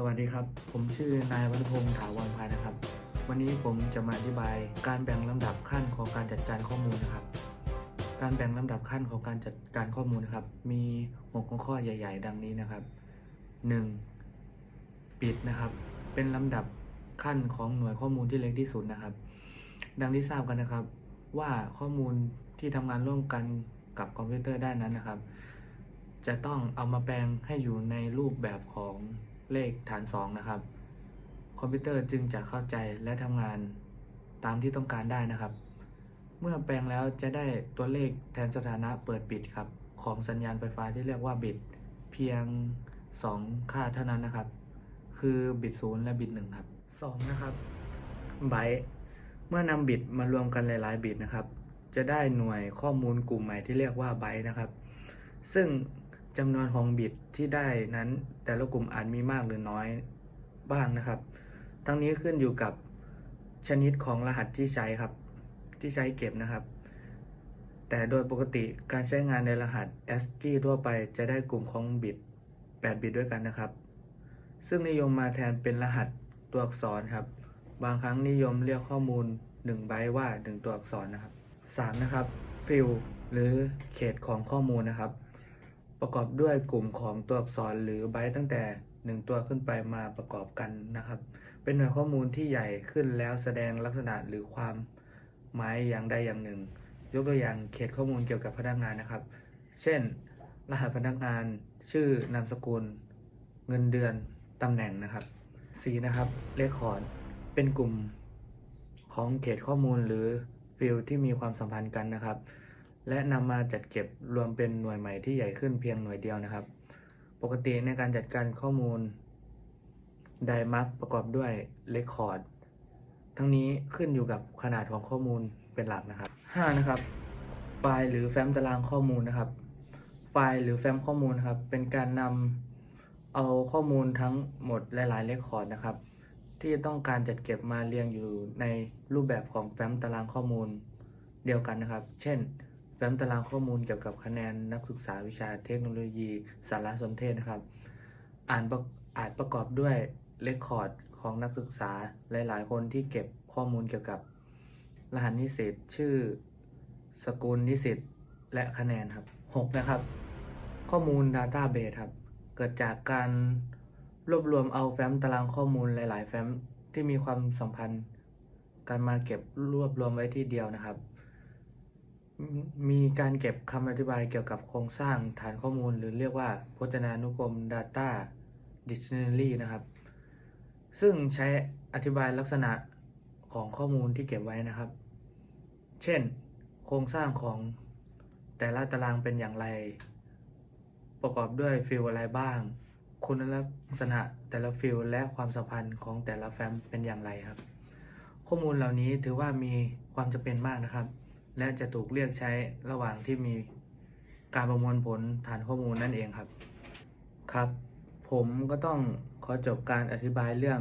สวัสดีครับ ผมชื่อนายวัฒพงศ์ถาวรพายนะครับ วันนี้ผมจะมาอธิบายการแบ่งลำดับขั้นของการจัดการข้อมูลนะครับ การแบ่งลำดับขั้นของการจัดการข้อมูลนะครับ มีหกหัวข้อใหญ่ ๆ ดังนี้นะครับ 1. ปิดนะครับ เป็นลำดับขั้นของหน่วยข้อมูลที่เล็กที่สุดนะครับ ดังที่ทราบกันนะครับ ว่าข้อมูลที่ทำงานร่วมกันกับคอมพิวเตอร์ได้นั้นนะครับ จะต้องเอามาแปลงให้อยู่ในรูปแบบของ เลขฐาน 2 นะครับ คอมพิวเตอร์จึงจะเข้าใจและทำงานตามที่ต้องการได้นะครับ เมื่อแปลงแล้วจะได้ตัวเลขแทนสถานะเปิดปิดครับ ของสัญญาณไฟฟ้าที่เรียกว่าบิต เพียง 2 ค่าเท่านั้นนะครับ คือบิต0และบิต1ครับ2นะครับไบต์เมื่อนำบิตมารวมกันหลาย ๆ บิตนะครับ จะได้หน่วยข้อมูลกลุ่มใหม่ที่เรียกว่าไบต์นะครับ ซึ่ง จำนวนของบิตที่ได้นั้นแต่ละกลุ่มอาจมีมากหรือน้อยบ้างนะครับ ทั้งนี้ขึ้นอยู่กับชนิดของรหัสที่ใช้ครับ ที่ใช้เก็บนะครับ แต่โดยปกติการใช้งานในรหัส ASCII ทั่วไปจะได้กลุ่มของบิต 8 บิตด้วยกันนะครับ ซึ่งนิยมมาแทนเป็นรหัสตัวอักษรครับ บางครั้งนิยมเรียกข้อมูล 1 ไบต์ว่า 1 ตัวอักษรนะครับ 3. นะครับฟิลหรือเขตของข้อมูลนะครับ ประกอบด้วยกลุ่มของตัวอักษรหรือไบต์ตั้งแต่ 1 ตัวขึ้นไปมาประกอบกันนะครับ เป็นหน่วยข้อมูลที่ใหญ่ขึ้นแล้วแสดงลักษณะหรือความหมายอย่างใดอย่างหนึ่ง ยกตัวอย่างเขตข้อมูลเกี่ยวกับพนักงานนะครับ เช่น รหัสพนักงาน ชื่อนามสกุล เงินเดือนตำแหน่งนะครับ4นะครับเลขคอร์ดเป็นกลุ่มของเขตข้อมูลหรือฟิลด์ที่มีความสัมพันธ์กันนะครับ และนำมาจัดเก็บรวมเป็นหน่วยใหม่ที่ใหญ่ขึ้นเพียงหน่วยเดียวนะครับ ปกติในการจัดการข้อมูลไดมักประกอบด้วยเรคคอร์ดทั้งนี้ขึ้นอยู่กับขนาดของข้อมูลเป็นหลักนะครับ 5 นะครับ ไฟล์หรือแฟ้มตารางข้อมูลนะครับ ไฟล์หรือแฟ้มข้อมูลครับ เป็นการนำเอาข้อมูลทั้งหมดหลายๆเรคคอร์ดนะครับ ที่ต้องการจัดเก็บมาเรียงอยู่ในรูปแบบของแฟ้มตารางข้อมูลเดียวกันนะครับ เช่น แฟ้มตารางข้อมูลเกี่ยวกับคะแนนนักศึกษาวิชาเทคโนโลยีสารสนเทศนะครับ อ่านประอาจประกอบด้วยเรคคอร์ดของนักศึกษาหลาย ๆ คนที่เก็บข้อมูลเกี่ยวกับ รหัสนิสิตชื่อ สกุลนิสิตและคะแนนครับ 6 นะครับ ข้อมูล Database ครับ เกิดจากการรวบรวมเอาแฟ้มตารางข้อมูลหลาย ๆ แฟ้มที่มีความสัมพันธ์กันมาเก็บรวบรวมไว้ที่เดียวนะครับ มีการเก็บคำอธิบายเกี่ยวกับโครงสร้างฐานข้อมูล หรือเรียกว่าพจนานุกรม Data Dictionary นะครับ ซึ่งใช้อธิบายลักษณะของข้อมูลที่เก็บไว้นะครับ เช่น โครงสร้างของแต่ละตารางเป็นอย่างไร ประกอบด้วยฟิลอะไรบ้าง คุณลักษณะแต่ละฟิลและความสัมพันธ์ของแต่ละแฟ้มเป็นอย่างไรครับ ข้อมูลเหล่านี้ถือว่ามีความจำเป็นมากนะครับ และจะถูกเรียกใช้ระหว่างที่มีการประมวลผลฐานข้อมูลนั่นเองครับ ครับ ผมก็ต้องขอจบการอธิบายเรื่อง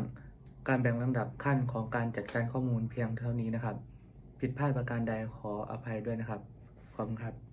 การแบ่งลำดับขั้นของการจัดการข้อมูลเพียงเท่านี้นะครับ ผิดพลาดประการใดขออภัยด้วยนะครับ ขอบคุณครับ